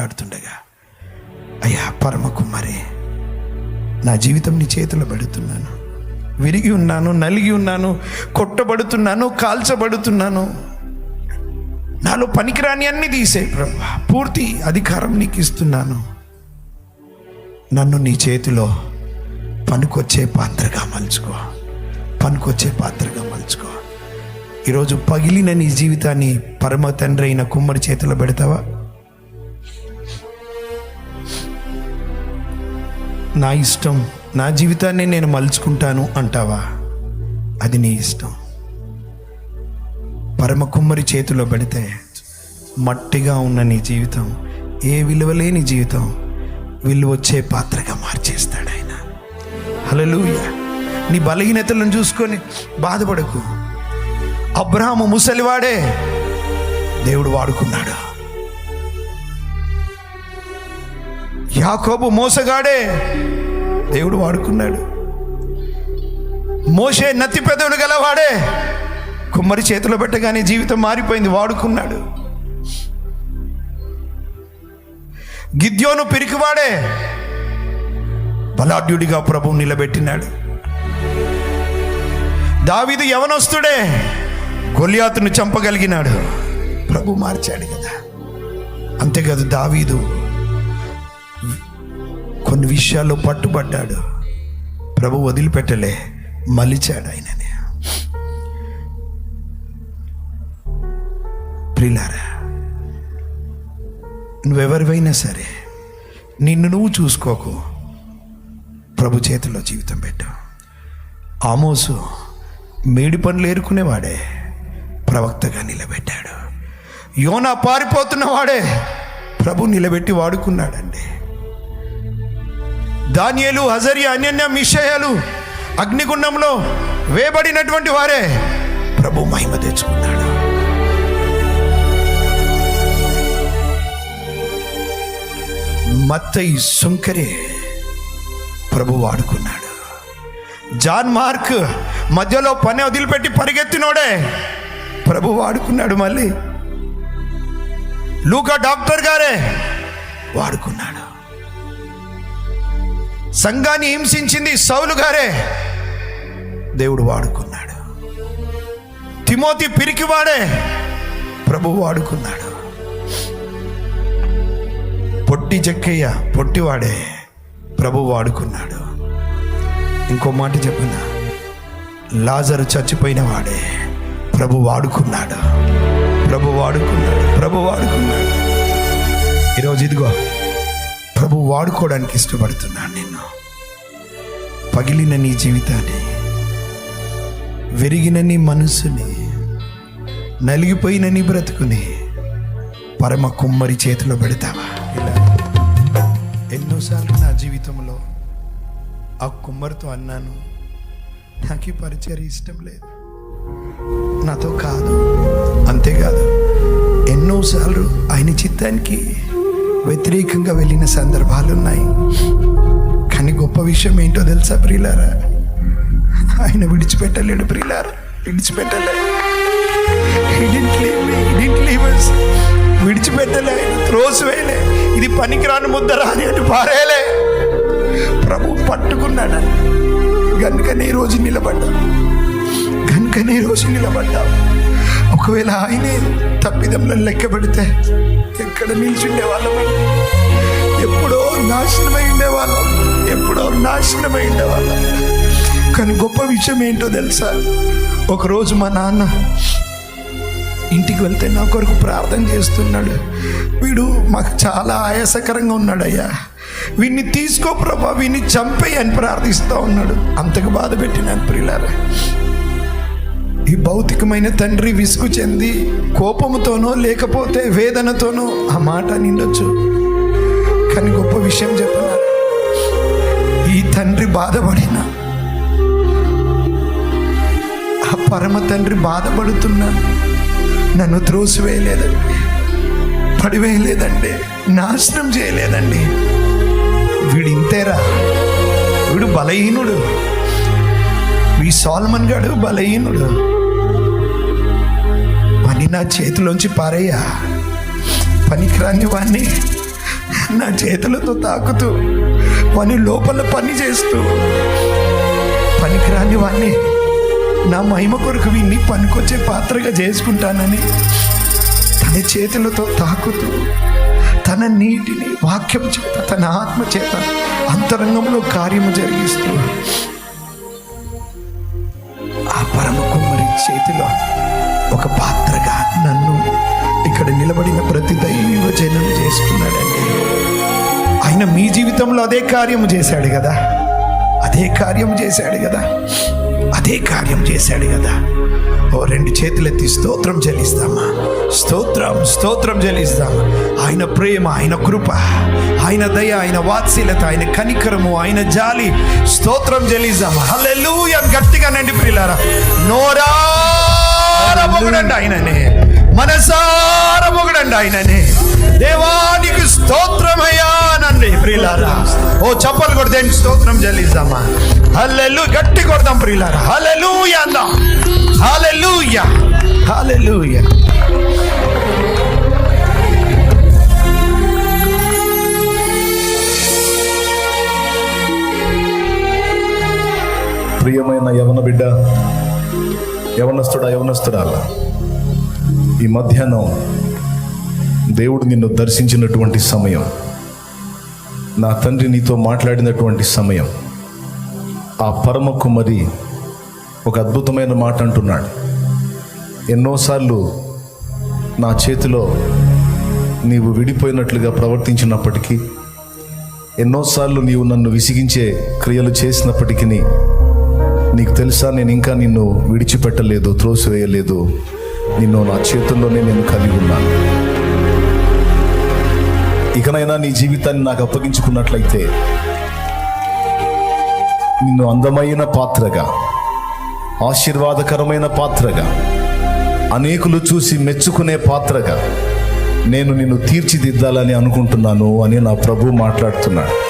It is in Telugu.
మాట్లాడుతుండగా అయ్యా పరమ కుమారే నా జీవితం నీ చేతిలో పెడుతున్నాను. విరిగి ఉన్నాను నలిగి ఉన్నాను కొట్టబడుతున్నాను కాల్చబడుతున్నాను. నాలో పనికిరాని అన్ని తీసే ప్రభు. పూర్తి అధికారం నీకు ఇస్తున్నాను నన్ను నీ చేతిలో పనికొచ్చే పాత్రగా మలుచుకో. పనికొచ్చే పాత్రగా మలుచుకో. ఈరోజు పగిలిన నీ జీవితాన్ని పరమ తండ్రి అయిన కుమ్మరి చేతిలో పెడతావా? నా ఇష్టం నా జీవితాన్ని నేను మలుచుకుంటాను అంటావా? అది నీ ఇష్టం. పరమ కుమ్మరి చేతిలో పెడితే మట్టిగా ఉన్న నీ జీవితం ఏ విలువలేని జీవితం వచ్చే పాత్రగా మార్చేస్తాడు ఆయన. హలలుయ నీ బలహీనతలను చూసుకొని బాధపడకు. అబ్రాహము ముసలివాడే దేవుడు వాడుకున్నాడు. యాకోబు మోసగాడే. దేవుడు వాడుకున్నాడు. మోసే నత్తి పెదవులు గలవాడే. కుమ్మరి చేతిలో పెట్టగానే జీవితం మారిపోయింది వాడుకున్నాడు. గిద్యోను పిరికివాడే. బలాఢ్యుడిగా ప్రభువు నిలబెట్టినాడు. దావీదు యవనస్తుడే. గొలియాతును చంపగలిగినాడు. ప్రభు మార్చాడు కదా. అంతేకాదు దావీదు కొన్ని విషయాల్లో పట్టుబడ్డాడు. ప్రభు వదిలిపెట్టలే మలిచాడు ఆయనని. ప్రిలారా నువ్వెవరివైనా సరే నిన్ను నువ్వు చూసుకోకు. ప్రభు చేతిలో జీవితం పెట్టు. ఆమోసు మేడి పనులు ఏరుకునేవాడే ప్రవక్తగా నిలబెట్టాడు. యోనా పారిపోతున్నవాడే ప్రభు నిలబెట్టి వాడుకున్నాడండి. దానియలు హజరి అన్యన్య మిషయాలు అగ్నిగుండంలో వేయబడినటువంటి వారే. ప్రభు మహిమ తెచ్చుకున్నాడు. మత్తయి సుంకరే ప్రభు వాడుకున్నాడు. జాన్ మార్క్ మధ్యలో పని వదిలిపెట్టి పరిగెత్తినోడే ప్రభు వాడుకున్నాడు మళ్ళీ. లూకా డాక్టర్ గారే వాడుకున్నాడు. సంఘాన్ని హింసించింది సౌలు గారే. దేవుడు వాడుకున్నాడు. తిమోతి పిరికివాడే ప్రభు వాడుకున్నాడు. పొట్టి చెక్కయ్య పొట్టివాడే ప్రభు వాడుకున్నాడు. ఇంకో మాట చెప్పిన? లాజరు చచ్చిపోయిన వాడే ప్రభు వాడుకున్నాడు. ప్రభు వాడుకున్నాడు. ప్రభు వాడుకున్నాడు. ఈరోజు ఇదిగో ప్రభు వాడుకోవడానికి ఇష్టపడుతున్నాను నిన్ను. పగిలిన నీ జీవితాన్ని విరిగిన నీ మనస్సుని నలిగిపోయిన నీ బ్రతుకుని పరమ కుమ్మరి చేతిలో పెడతావా? ఇలా. ఎన్నోసార్లు నా జీవితంలో ఆ కుమ్మరితో అన్నాను నాకు ఈ పరిచయం ఇష్టం లేదు. నాతో కాదు. అంతేకాదు ఎన్నోసార్లు ఆయన చిత్తానికి వ్యతిరేకంగా వెళ్ళిన సందర్భాలు ఉన్నాయి కానీ గొప్ప విషయం ఏంటో తెలుసా ప్రియులారా? ఆయన విడిచిపెట్టలేడు ప్రియులారా. విడిచిపెట్టలేడు విడిచిపెట్టలే. త్రోసివేయలే ఇది పనికిరాని ముద్దరా అని అటు పారేలే. ప్రభు పట్టుకున్నాడు. కనుకనే రోజు నిలబడ్డా. కనుకనే రోజు నిలబడ్డా. ఒకవేళ ఆయనే తప్పిదంలో లెక్క పెడితే ఎక్కడ నిల్చుండే వాళ్ళమండి ఎప్పుడో నాశనమై ఉండేవాళ్ళం. ఎప్పుడో నాశనమై ఉండేవాళ్ళం. కానీ గొప్ప విషయం ఏంటో తెలుసా? ఒకరోజు మా నాన్న ఇంటికి వెళ్తే నా కొరకు ప్రార్థన చేస్తున్నాడు. వీడు మాకు చాలా ఆయాసకరంగా ఉన్నాడయ్యా. వీడిని తీసుకో ప్రభా వీడిని చంపేయని అని ప్రార్థిస్తూ ఉన్నాడు. అంతకు బాధ పెట్టినాను ప్రియులారా. ఈ భౌతికమైన తండ్రి విసుగు చెంది కోపముతోనో లేకపోతే వేదనతోనో ఆ మాట నిండొచ్చు. కానీ గొప్ప విషయం చెప్పనా? ఈ తండ్రి బాధపడిన ఆ పరమ తండ్రి బాధపడుతున్నా నన్ను త్రోసివేయలేదండి. పడివేయలేదండి. నాశనం చేయలేదండి. వీడు ఇంతేరా? వీడు బలహీనుడు. ఈ సాల్మన్ గాడు బలహీనుడు. నా చేతిలోంచి పారయ్యా పనికిరాని వాణ్ణి నా చేతులతో తాకుతూ వాని లోపల పని చేస్తూ. పనికిరాని వాణ్ణి నా మహిమ కొరకు వీన్ని పనికొచ్చే పాత్రగా చేసుకుంటానని తన చేతులతో తాకుతూ తన నీటిని వాక్యం చేత తన ఆత్మ చేత అంతరంగంలో కార్యము జరిగిస్తూ ఆ పరమ చేతిలో ఒక పాత్రగా నన్ను ఇక్కడ నిలబడిన ప్రతి దైవ జనం చేసుకున్నాడండి ఆయన మీ జీవితంలో అదే కార్యం చేశాడు కదా. అదే కార్యం చేశాడు కదా. అదే కార్యం చేశాడు కదా. ఓ రెండు చేతులెత్తి స్తోత్రం చెల్లిస్తామా? స్తోత్రం స్తోత్రం చెల్లిస్తామా? ఆయన ప్రేమ ఆయన కృప ఆయన దయ ఆయన వాత్సల్యత ఆయన కనికరము ఆయన జాలి. స్తోత్రం చెల్లిస్తామా? హల్లెలూయా! గట్టిగా నండి ప్రియులారా నోరారా పొగడండి ఆయననే. మనసార పొగడండి ఆయననే. దేవానికి స్తోత్రమయ్యా. నండి ప్రియులారా. ఓ చప్పలు కొడితే స్తోత్రం చెల్లిద్దామా? హల్లెలు గట్టి కొడదాం ప్రియులారా. హల్లెలూయ అందాం. హల్లెలూయ. హల్లెలూయ. ప్రియమైన యవన బిడ్డ యవనస్తుడా యవనస్తుడాల ఈ మధ్యాహ్నం దేవుడు నిన్ను దర్శించినటువంటి సమయం. నా తండ్రి నీతో మాట్లాడినటువంటి సమయం ఆ పరమ కుమ్మరి ఒక అద్భుతమైన మాట అంటున్నాడు. ఎన్నోసార్లు నా చేతిలో నీవు విడిపోయినట్లుగా ప్రవర్తించినప్పటికీ ఎన్నోసార్లు నీవు నన్ను విసిగించే క్రియలు చేసినప్పటికీ నీకు తెలుసా నేను ఇంకా నిన్ను విడిచిపెట్టలేదు త్రోసివేయలేదు. నిన్ను నా చేతుల్లోనే నేను కలిగి ఉన్నాను. ఇకనైనా నీ జీవితాన్ని నాకు అప్పగించుకున్నట్లయితే నిన్ను అందమైన పాత్రగా ఆశీర్వాదకరమైన పాత్రగా అనేకులు చూసి మెచ్చుకునే పాత్రగా నేను నిన్ను తీర్చిదిద్దాలని అనుకుంటున్నాను అని నా ప్రభు మాట్లాడుతున్నాడు.